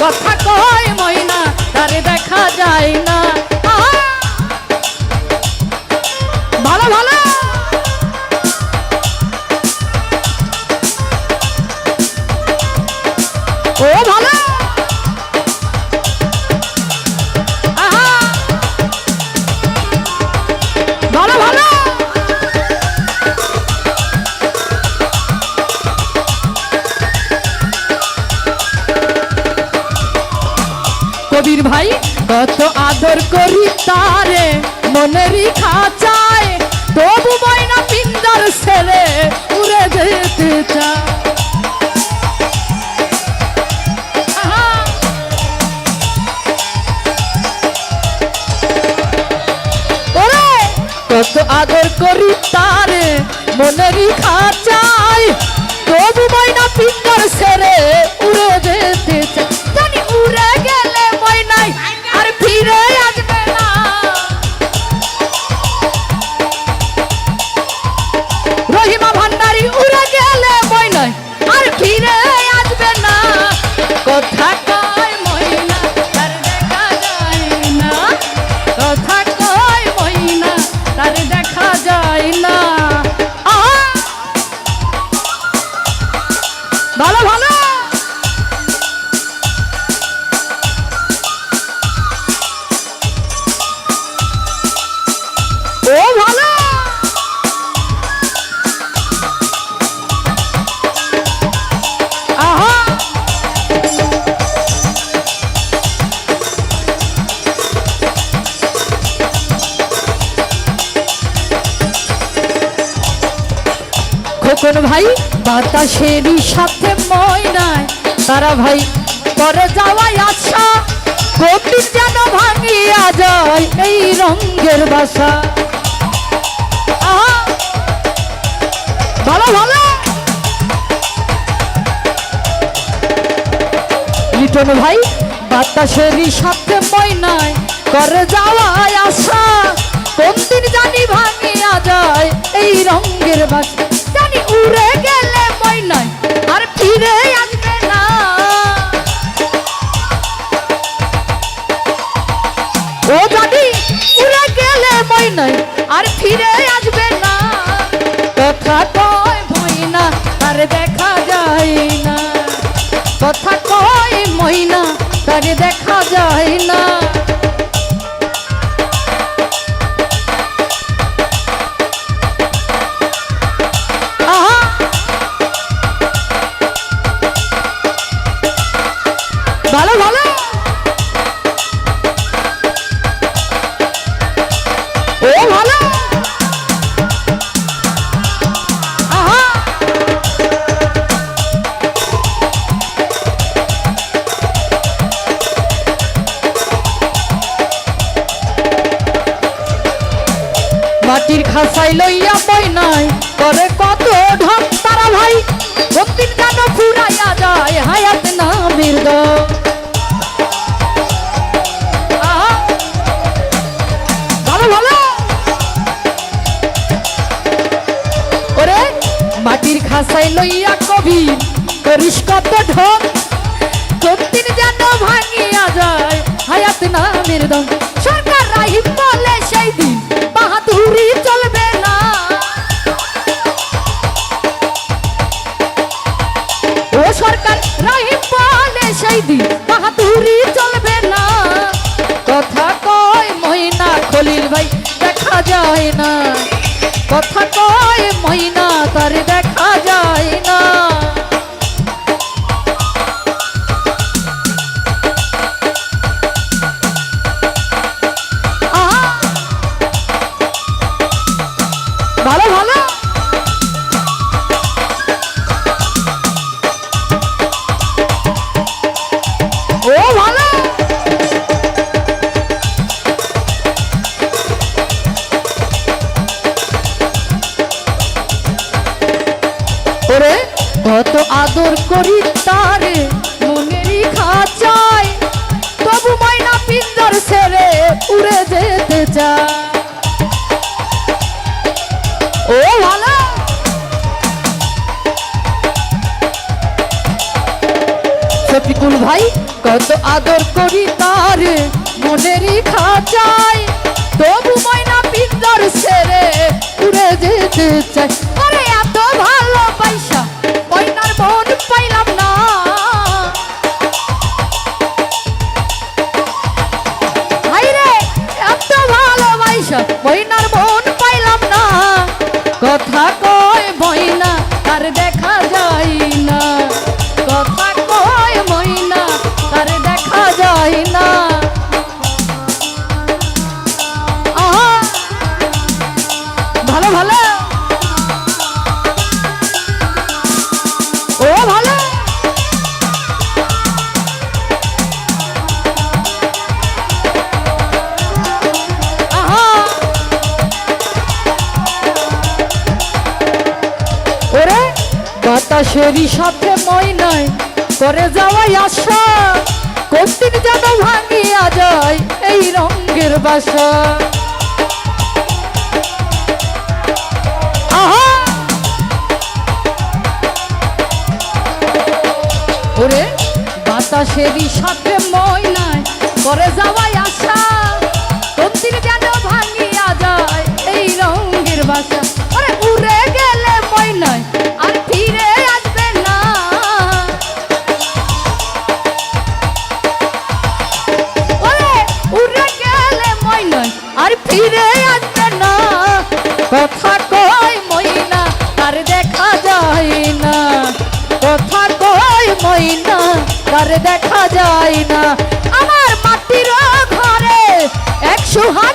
কথা কয় তারে দেখা যায় না। ভালো ভালো! ও ভালো! কত আদর করি তারে মনেরই খাঁচায় তবু ময়না পিঞ্জার ছেড়ে উড়ে যেতে চায়। খোকন ভাই, বাতাসেরই সাথে ময়নায়। তারা ভাই করে যাওয়াই আশা কঠিন যেন ভাঙিয়া যায় এই রঙের বাসা! ভালো ভালো! লিটন ভাই, বাতাসেরই সাথে ময়নায় করে যাওয়ায় আশা কোন দিন জানি ভাঙিয়া যায় এই রঙের বাসা। ফিরে আসবে না। কথা কয় না আর দেখা যায় না। কথা মাটির খাসাই লইয়া বই নাই করে কত ঢং তারা ভাই ভক্তির গান ফুরাইয়া যায় হায়াত নামের দ আহা! ভালো ভালো! ওরে, মাটির খাসাই লইয়া কবি করিস কত ঢং। কঠিন যেন ভাঙিয়া যায় হায়াত নামের দম সেই দিন বাহাদুরি চলবে না। কথা কয় মহিনা খলিল ভাই, দেখা যায় না। কথা কয় মহিনা তার দেখা যত আদর করি তার মনেরই খাচাই তবু মাইনা পিন্দর ছেড়ে উড়ে যেতে চায়। ও ভালো শফিকুল ভাই, কত আদর করি তার মনেরই তবু মাইনা পিন্দর ছেড়ে উড়ে যেতে চায়। বাঁশেরই সাথে মই নাই করে যাওয়াই আশা, কোনদিন যেন ভাঙিয়া যায় এই রঙ্গের বাসা। ওরে সাথে মই নাই করে যাওয়াই আর ফিরে আসবে না। কথা কয় ময়না, আর দেখা যায় না। কথা কয় ময়না, আর দেখা যায় না। আমার মাটির ঘরে এক সুহায়